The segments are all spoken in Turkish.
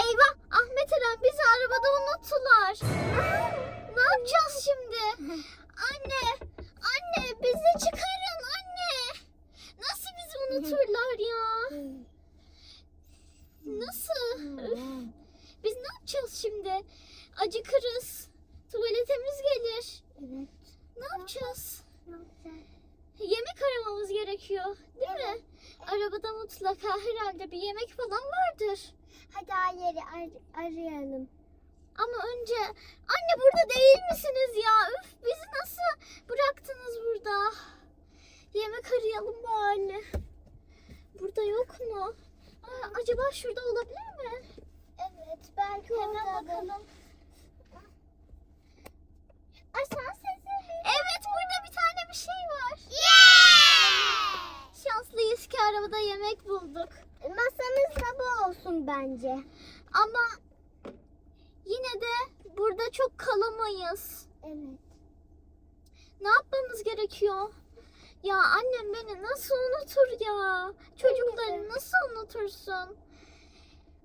Eyvah Ahmet Eren bizi arabada unuttular. ne yapacağız şimdi? Anne, anne bizi çıkarın anne. Nasıl bizi unuturlar ya? Nasıl? Üf, Biz ne yapacağız şimdi? Acıkırız. Tuvaletimiz gelir. Evet. Ne yapacağız? Ne yapacağız? Yemek aramamız gerekiyor. Değil mi? Arabada mutlaka herhalde bir yemek falan vardır. Hadi Ayer'i ar- arayalım. Ama önce anne burada değil misiniz ya? Üf bizi nasıl bıraktınız burada? Yemek arayalım bari. Burada yok mu? Aa, acaba şurada olabilir mi? Evet belki Hemen oradadır. bakalım. Bence. Ama yine de burada çok kalamayız. Evet. Ne yapmamız gerekiyor? Ya annem beni nasıl unutur ya? Çocukları nasıl unutursun?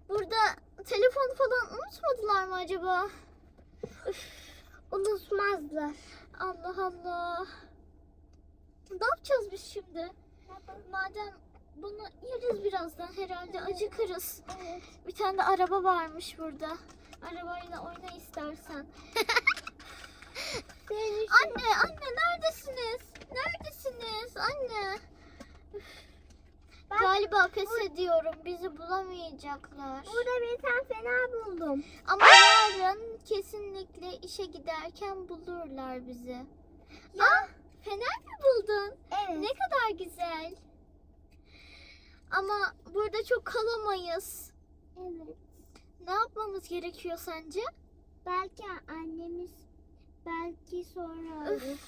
Burada telefon falan unutmadılar mı acaba? Unutmazlar. Allah Allah. Ne yapacağız biz şimdi? Madem bunu yeriz birazdan herhalde acıkırız. Evet. Bir tane de araba varmış burada. Arabayla oyna istersen. Anne, anne neredesiniz? Neredesiniz? Anne. Ben- Galiba pes ediyorum. Bizi bulamayacaklar. Burada bir tane fena buldum. Ama yarın kesinlikle işe giderken bulurlar bizi. Aa, fener mi buldun? Evet. Ne kadar güzel. Ama burada çok kalamayız. Evet. Ne yapmamız gerekiyor sence? Belki annemiz belki sonra alır.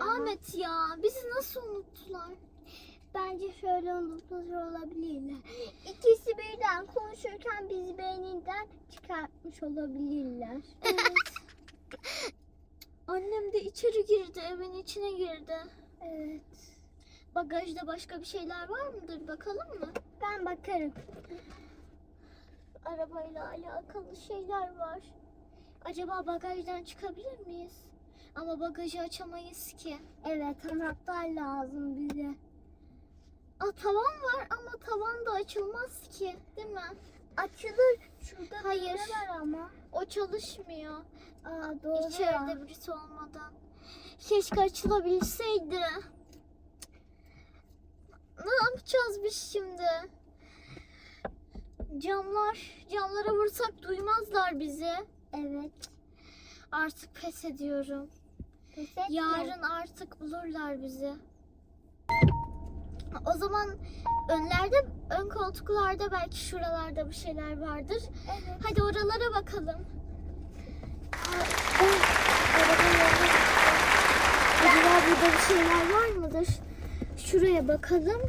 Ahmet ya bizi nasıl unuttular? Bence şöyle unutmuş olabilirler. İkisi birden konuşurken bizi beyninden çıkartmış olabilirler. Evet. Annem de içeri girdi, evin içine girdi. Evet. Bagajda başka bir şeyler var mıdır bakalım mı? Ben bakarım. Arabayla alakalı şeyler var. Acaba bagajdan çıkabilir miyiz? Ama bagajı açamayız ki. Evet anahtar lazım bize. Aa, tavan var ama tavan da açılmaz ki, değil mi? Açılır. Şurada Hayır. Var ama. O çalışmıyor. Aa doğru. İçeride birisi olmadan. Keşke açılabilseydi. Ne yapacağız biz şimdi? Camlar, camlara vursak duymazlar bizi. Evet. Artık pes ediyorum. Pes etme. Yarın artık bulurlar bizi. O zaman önlerde, ön koltuklarda belki şuralarda bir şeyler vardır. Evet. Hadi oralara bakalım. Acaba burada bir şeyler var mıdır? Şuraya bakalım.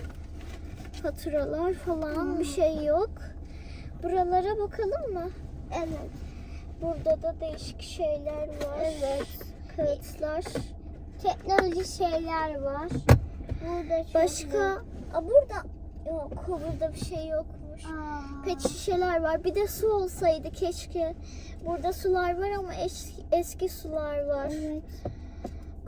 Faturalar falan bir şey yok. Buralara bakalım mı? Evet. Burada da değişik şeyler var. Evet. Kağıtlar. Teknoloji şeyler var. Burada Başka? Aa, burada yok. Burada bir şey yokmuş. Aa. Pet şişeler var. Bir de su olsaydı keşke. Burada sular var ama eski, eski sular var. Evet.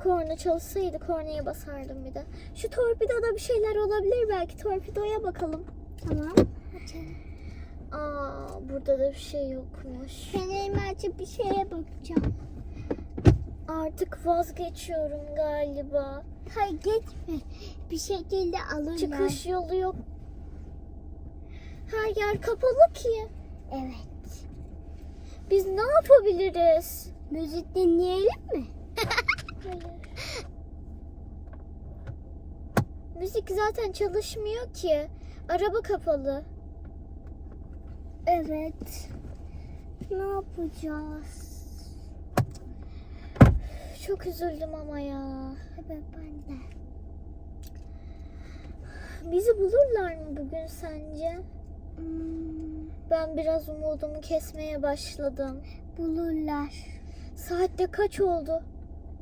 Korna çalışsaydı kornaya basardım bir de. Şu torpidoda bir şeyler olabilir belki. Torpidoya bakalım. Tamam. Açalım. Aa burada da bir şey yokmuş. Fenerimi açıp bir şeye bakacağım. Artık vazgeçiyorum galiba. Hayır geçme. Bir şekilde alırlar. Çıkış yolu yok. Her yer kapalı ki. Evet. Biz ne yapabiliriz? Müzik dinleyelim mi? Müzik zaten çalışmıyor ki. Araba kapalı. Evet. Ne yapacağız? Çok üzüldüm ama ya. Evet ben de. Bizi bulurlar mı bugün sence? Hmm, Ben biraz umudumu kesmeye başladım. bulurlar. Saatte kaç oldu?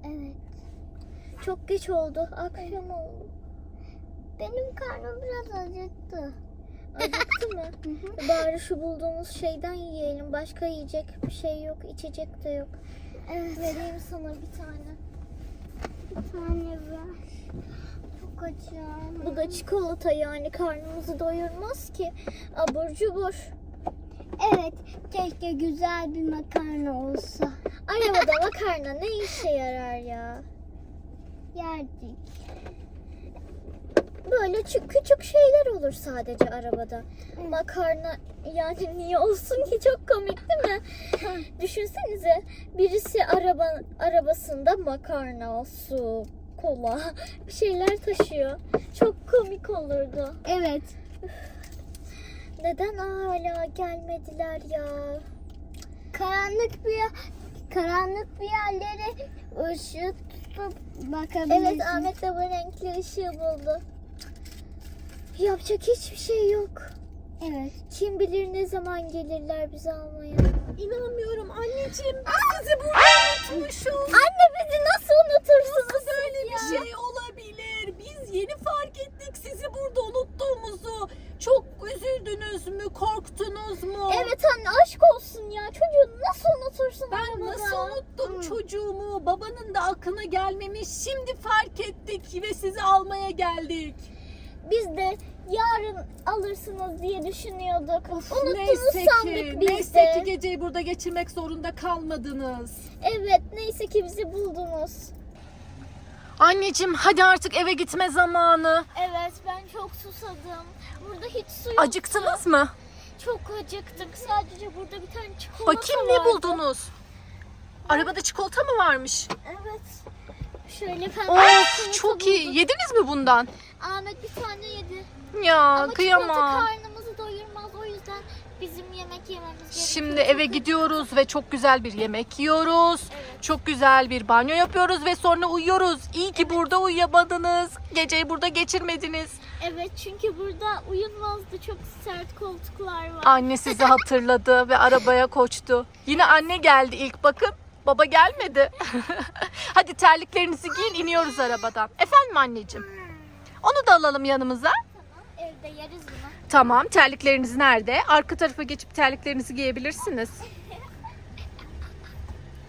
Evet. Çok geç oldu. Akşam oldu. Benim karnım biraz acıktı. Acıktı mı? Bari şu bulduğumuz şeyden yiyelim. Başka yiyecek bir şey yok. içecek de yok. Evet. Vereyim sana bir tane. Bir tane ver. Çok acım. Bu da çikolata yani karnımızı doyurmaz ki. Abur cubur. Evet. Keşke güzel bir makarna olsa. Arabada makarna ne işe yarar ya? Yerdik. Böyle çü- küçük şeyler olur sadece arabada. Evet. Makarna yani niye olsun ki çok komik değil mi? Düşünsenize birisi araba arabasında makarna, su, kola bir şeyler taşıyor. Çok komik olurdu. Evet. Neden hala gelmediler ya? Karanlık bir karanlık bir yerlere ışık tutup bakabilirsin. Evet Ahmet de bu renkli ışığı buldu. Yapacak hiçbir şey yok. Evet. Kim bilir ne zaman gelirler bizi almaya. İnanmıyorum anneciğim. Biz sizi burada unutmuşuz. Anne bizi nasıl unutursunuz? Nasıl böyle ya? bir şey olabilir? Biz yeni fark ettik sizi burada unuttuğumuzu. Çok üzüldünüz mü? Korktunuz mu? Evet anne aşk olsun ya. Çocuğu nasıl unutursun Ben arabada? nasıl unuttum Hı. çocuğumu? Babanın da aklına gelmemiş. Şimdi fark ettik ve sizi almaya geldik. Biz de yarın alırsınız diye düşünüyorduk. Unuttunuz neyse sandık ki, biz neyse de. ki geceyi burada geçirmek zorunda kalmadınız. Evet neyse ki bizi buldunuz. Anneciğim hadi artık eve gitme zamanı. Evet ben çok susadım. Burada hiç su yok. Acıktınız mı? Çok acıktık. Sadece burada bir tane çikolata Bakayım ne vardı. buldunuz? Arabada çikolata mı varmış? Evet. Şöyle pembe Of çok iyi. Yediniz mi bundan? Ahmet bir tane yedi. Ya Ama kıyamam. karnımızı doyurmaz. O yüzden bizim yemek yememiz gerekiyor. Şimdi eve gidiyoruz ve çok güzel bir yemek yiyoruz. Evet. Çok güzel bir banyo yapıyoruz ve sonra uyuyoruz. İyi ki burada uyuyamadınız. Geceyi burada geçirmediniz. Evet çünkü burada uyunmazdı. Çok sert koltuklar var. Anne sizi hatırladı ve arabaya koştu. Yine anne geldi ilk bakın. Baba gelmedi. Hadi terliklerinizi giyin iniyoruz arabadan. Efendim anneciğim. Onu da alalım yanımıza. Tamam evde yeriz bunu. Tamam terlikleriniz nerede? Arka tarafa geçip terliklerinizi giyebilirsiniz.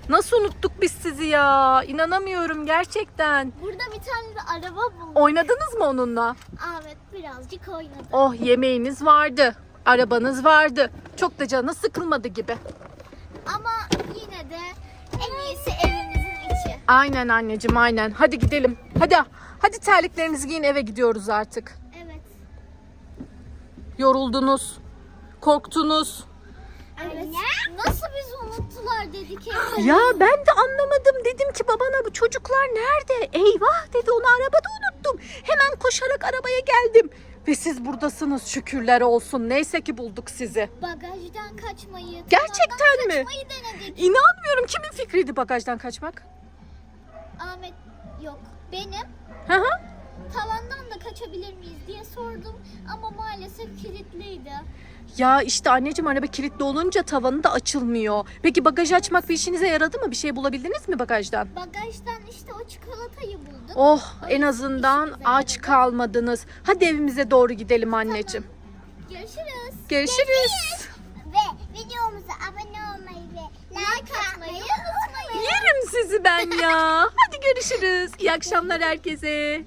Nasıl unuttuk biz sizi ya? İnanamıyorum gerçekten. Burada bir tane de araba bulduk. Oynadınız mı onunla? Ahmet birazcık oynadı. Oh yemeğiniz vardı. Arabanız vardı. Çok da canı sıkılmadı gibi. Ama yine de en iyisi evimizin içi. Aynen anneciğim aynen. Hadi gidelim. Hadi hadi terliklerinizi giyin eve gidiyoruz artık. Evet. Yoruldunuz. Korktunuz. Evet. Nasıl bizi unuttular dedik ya. Ya ben de anlamadım. Dedim ki babana bu çocuklar nerede? Eyvah dedi onu arabada unuttum. Hemen koşarak arabaya geldim. Ve siz buradasınız şükürler olsun. Neyse ki bulduk sizi. Bagajdan kaçmayı. Gerçekten mi? Kaçmayı denedik. İnanmıyorum. Kimin fikriydi bagajdan kaçmak? Ahmet yok. Benim Hı hı. Tavandan da kaçabilir miyiz diye sordum ama maalesef kilitliydi. Ya işte anneciğim araba kilitli olunca tavanı da açılmıyor. Peki bagaj açmak bir işinize yaradı mı? Bir şey bulabildiniz mi bagajdan? Bagajdan işte o çikolatayı bulduk. Oh en azından aç yaradı. kalmadınız. Hadi evimize doğru gidelim anneciğim. Görüşürüz. Görüşürüz. Ve videomuza abone olmayı ve like atmayı unutmayın. Yerim sizi ben ya. Hadi görüşürüz. İyi akşamlar herkese.